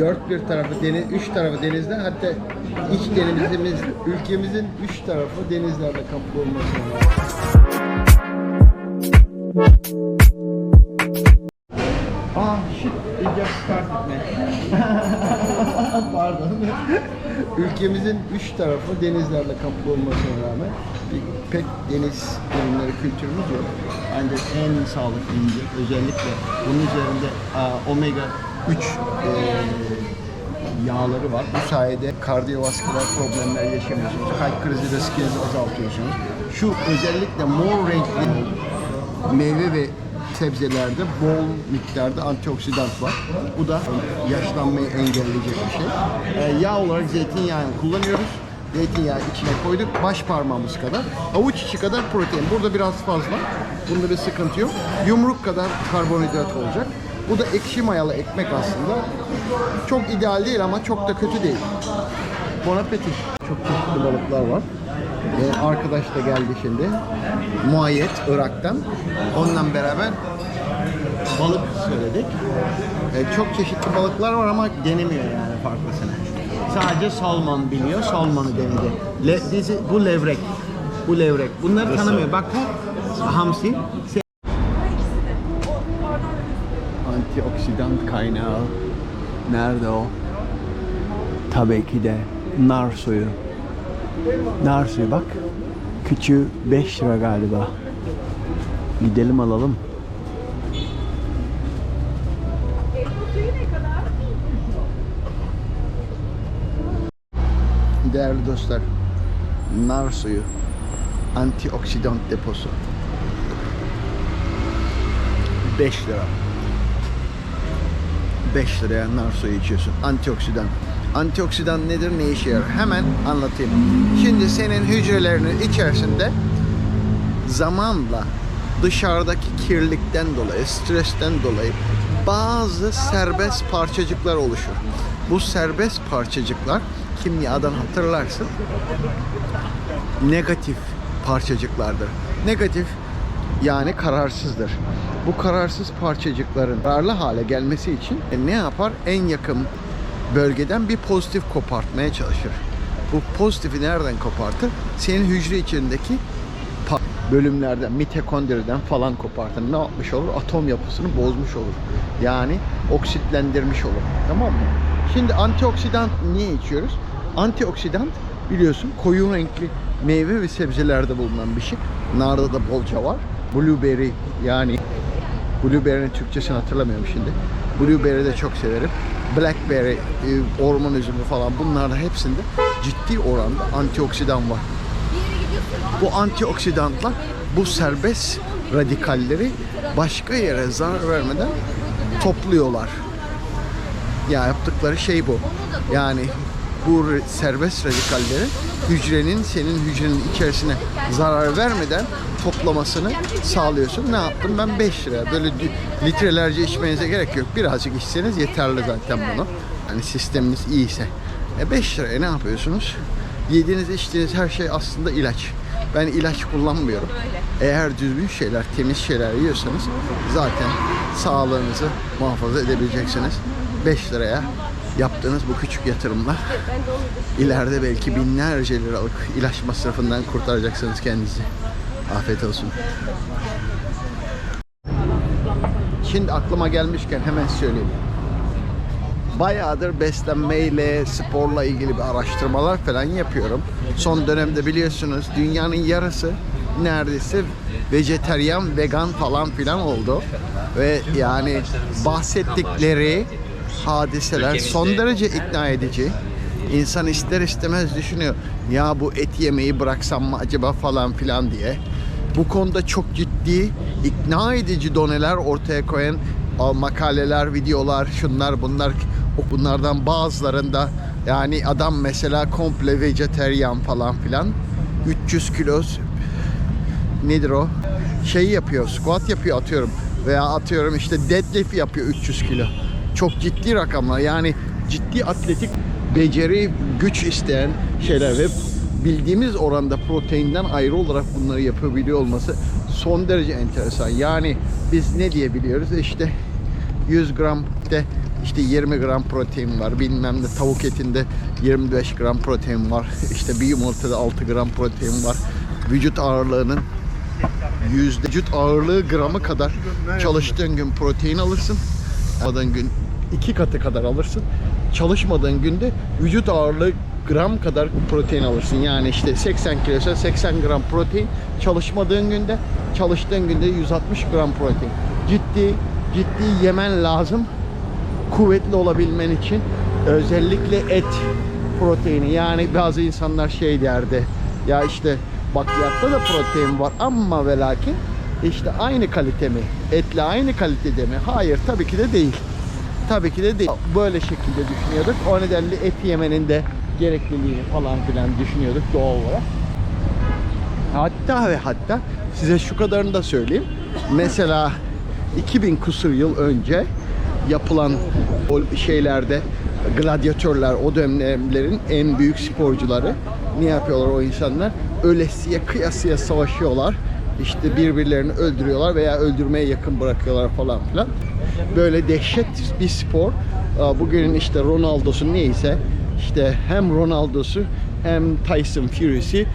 dört bir tarafı deniz, üç tarafı denizde hatta iç denizimiz, ülkemizin üç tarafı denizlerle kaplı rağmen. Ah shit, it just started man. Pardon. Ülkemizin üç tarafı denizlerle kaplı olmasına rağmen pek deniz ürünleri kültürümüz yok. Ancak en sağlıklı özellikle bunun üzerinde omega 3 eee, yağları var. Bu sayede kardiyovasküler problemler yaşamıyorsunuz. Kalp krizi riskinizi azaltıyorsunuz. Şu özellikle mor renkli meyve ve sebzelerde bol miktarda antioksidan var. Bu da yaşlanmayı engelleyecek bir şey. Ee, yağ olarak zeytinyağını kullanıyoruz. Zeytinyağı içine koyduk. Baş parmağımız kadar. Avuç içi kadar protein. Burada biraz fazla. Bunda bir sıkıntı yok. Yumruk kadar karbonhidrat olacak. Bu da ekşi mayalı ekmek aslında. Çok ideal değil ama çok da kötü değil. Bon appetit. Çok çeşitli balıklar var. Ee, arkadaş da geldi şimdi. Muayyet Irak'tan. Onunla beraber balık söyledik. Ee, çok çeşitli balıklar var ama denemiyor yani farklısını. Sadece salmon biliyor, salmonu denedi. Le, dizi, bu levrek. Bu levrek. Bunları tanımıyor. Bak bu hamsi. Antioksidan kaynağı. Nerede o? Tabii ki de nar suyu. Nar suyu bak. Küçüğü 5 lira galiba. Gidelim alalım. Değerli dostlar, nar suyu antioksidan deposu. 5 lira. 5 liraya nar suyu içiyorsun. Antioksidan. Antioksidan nedir, ne işe yarar? Hemen anlatayım. Şimdi senin hücrelerinin içerisinde zamanla dışarıdaki kirlilikten dolayı, stresten dolayı bazı serbest parçacıklar oluşur. Bu serbest parçacıklar kimyadan hatırlarsın negatif parçacıklardır. Negatif yani kararsızdır. Bu kararsız parçacıkların kararlı hale gelmesi için ne yapar? En yakın bölgeden bir pozitif kopartmaya çalışır. Bu pozitifi nereden kopartır? Senin hücre içindeki bölümlerden, mitokondriden falan kopartır. Ne yapmış olur? Atom yapısını bozmuş olur. Yani oksitlendirmiş olur. Tamam mı? Şimdi antioksidan niye içiyoruz? Antioksidan biliyorsun koyu renkli meyve ve sebzelerde bulunan bir şey. Narda da bolca var. Blueberry yani Blueberry'nin Türkçesini hatırlamıyorum şimdi. Blueberry de çok severim. Blackberry, e, orman üzümü falan bunlarda hepsinde ciddi oranda antioksidan var. Bu antioksidanlar bu serbest radikalleri başka yere zarar vermeden topluyorlar. Ya yaptıkları şey bu. Yani bu serbest radikalleri hücrenin senin hücrenin içerisine zarar vermeden toplamasını sağlıyorsun. Ne yaptım ben 5 lira. Böyle litrelerce içmenize gerek yok. Birazcık içseniz yeterli zaten bunu. Yani sisteminiz iyiyse. E 5 liraya ne yapıyorsunuz? Yediğiniz içtiğiniz her şey aslında ilaç. Ben ilaç kullanmıyorum. Eğer düzgün şeyler, temiz şeyler yiyorsanız zaten sağlığınızı muhafaza edebileceksiniz. 5 liraya yaptığınız bu küçük yatırımlar ileride belki binlerce liralık ilaç masrafından kurtaracaksınız kendinizi. Afiyet olsun. Şimdi aklıma gelmişken hemen söyleyeyim. Bayağıdır beslenmeyle, sporla ilgili bir araştırmalar falan yapıyorum. Son dönemde biliyorsunuz dünyanın yarısı neredeyse vejeteryan, vegan falan filan oldu. Ve yani bahsettikleri hadiseler son derece ikna edici. İnsan ister istemez düşünüyor. Ya bu et yemeyi bıraksam mı acaba falan filan diye. Bu konuda çok ciddi, ikna edici doneler ortaya koyan makaleler, videolar, şunlar bunlar bunlardan bazılarında yani adam mesela komple vejeteryan falan filan 300 kilo nedir o? Şey yapıyor, squat yapıyor atıyorum veya atıyorum işte deadlift yapıyor 300 kilo. Çok ciddi rakamlar yani ciddi atletik beceri, güç isteyen şeyler ve bildiğimiz oranda proteinden ayrı olarak bunları yapabiliyor olması son derece enteresan. Yani biz ne diyebiliyoruz? İşte 100 gram de işte 20 gram protein var. Bilmem ne tavuk etinde 25 gram protein var. İşte bir yumurtada 6 gram protein var. Vücut ağırlığının yüzde vücut ağırlığı gramı kadar çalıştığın gün protein alırsın. Çalışmadığın gün iki katı kadar alırsın. Çalışmadığın günde vücut ağırlığı gram kadar protein alırsın. Yani işte 80 kiloysa 80 gram protein. Çalışmadığın günde çalıştığın günde 160 gram protein. Ciddi ciddi yemen lazım kuvvetli olabilmen için özellikle et proteini yani bazı insanlar şey derdi ya işte bakliyatta da protein var ama ve lakin işte aynı kalite mi? Etle aynı kalitede mi? Hayır tabii ki de değil. Tabii ki de değil. Böyle şekilde düşünüyorduk. O nedenle et yemenin de gerekliliğini falan filan düşünüyorduk doğal olarak. Hatta ve hatta size şu kadarını da söyleyeyim. Mesela 2000 kusur yıl önce yapılan şeylerde gladyatörler o dönemlerin en büyük sporcuları ne yapıyorlar o insanlar? Ölesiye kıyasıya savaşıyorlar. İşte birbirlerini öldürüyorlar veya öldürmeye yakın bırakıyorlar falan filan. Böyle dehşet bir spor. Bugünün işte Ronaldo'su neyse işte hem Ronaldo'su hem Tyson Fury'si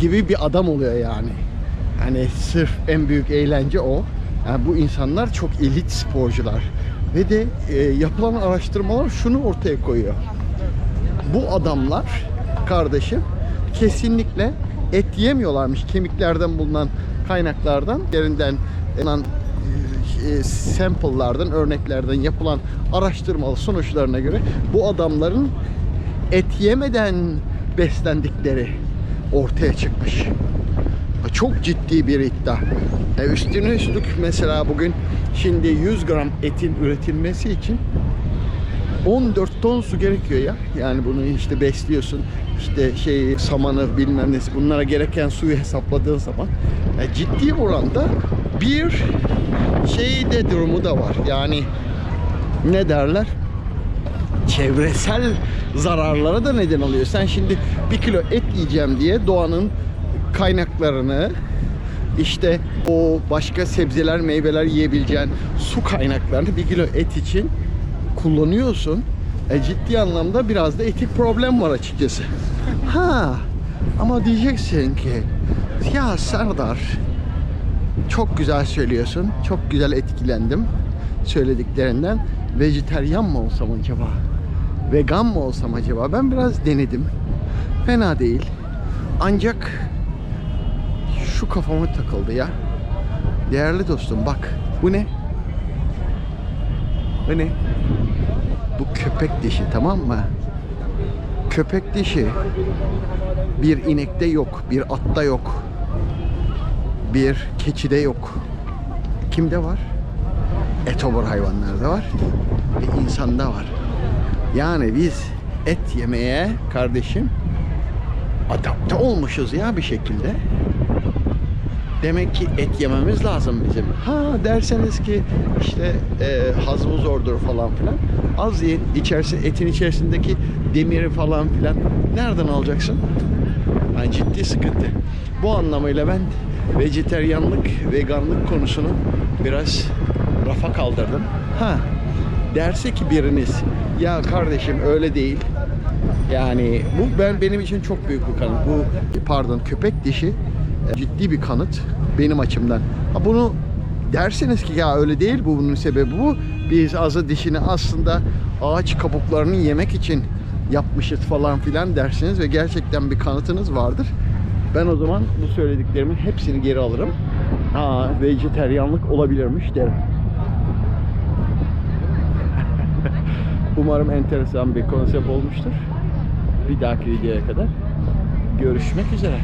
gibi bir adam oluyor yani. Hani sırf en büyük eğlence o. Yani bu insanlar çok elit sporcular. Ve de e, yapılan araştırmalar şunu ortaya koyuyor. Bu adamlar kardeşim kesinlikle et yemiyorlarmış. Kemiklerden bulunan kaynaklardan, derinden bulunan e, sample'lardan, örneklerden yapılan araştırmalı sonuçlarına göre bu adamların et yemeden beslendikleri ortaya çıkmış. Çok ciddi bir iddia. E üstüne üstlük mesela bugün şimdi 100 gram etin üretilmesi için 14 ton su gerekiyor ya. Yani bunu işte besliyorsun. işte şey samanı bilmem nesi bunlara gereken suyu hesapladığın zaman e, ciddi oranda bir şey de durumu da var. Yani ne derler? çevresel zararlara da neden oluyor. Sen şimdi bir kilo et yiyeceğim diye doğanın kaynaklarını işte o başka sebzeler, meyveler yiyebileceğin su kaynaklarını bir kilo et için kullanıyorsun. E, ciddi anlamda biraz da etik problem var açıkçası. Ha ama diyeceksin ki ya Serdar çok güzel söylüyorsun. Çok güzel etkilendim söylediklerinden. Vejeteryan mı olsam acaba? Vegan mı olsam acaba? Ben biraz denedim. Fena değil. Ancak şu kafama takıldı ya. Değerli dostum bak. Bu ne? Bu ne? Bu köpek dişi tamam mı? Köpek dişi bir inekte yok, bir atta yok, bir keçide yok. Kimde var? Etobur hayvanlarda var ve insanda var. Yani biz et yemeye kardeşim adapte olmuşuz ya bir şekilde. Demek ki et yememiz lazım bizim. Ha derseniz ki işte e, hazmı zordur falan filan. Az yiyin. İçerisi, etin içerisindeki demiri falan filan nereden alacaksın? Yani ciddi sıkıntı. Bu anlamıyla ben vejeteryanlık, veganlık konusunu biraz rafa kaldırdım. Ha derse ki biriniz ya kardeşim öyle değil. Yani bu ben benim için çok büyük bir kanıt. Bu pardon köpek dişi ciddi bir kanıt benim açımdan. Ha bunu derseniz ki ya öyle değil bu bunun sebebi bu. Biz azı dişini aslında ağaç kabuklarını yemek için yapmışız falan filan dersiniz ve gerçekten bir kanıtınız vardır. Ben o zaman bu söylediklerimin hepsini geri alırım. Ha, vejeteryanlık olabilirmiş derim. Umarım enteresan bir konsept olmuştur. Bir dahaki videoya kadar görüşmek üzere.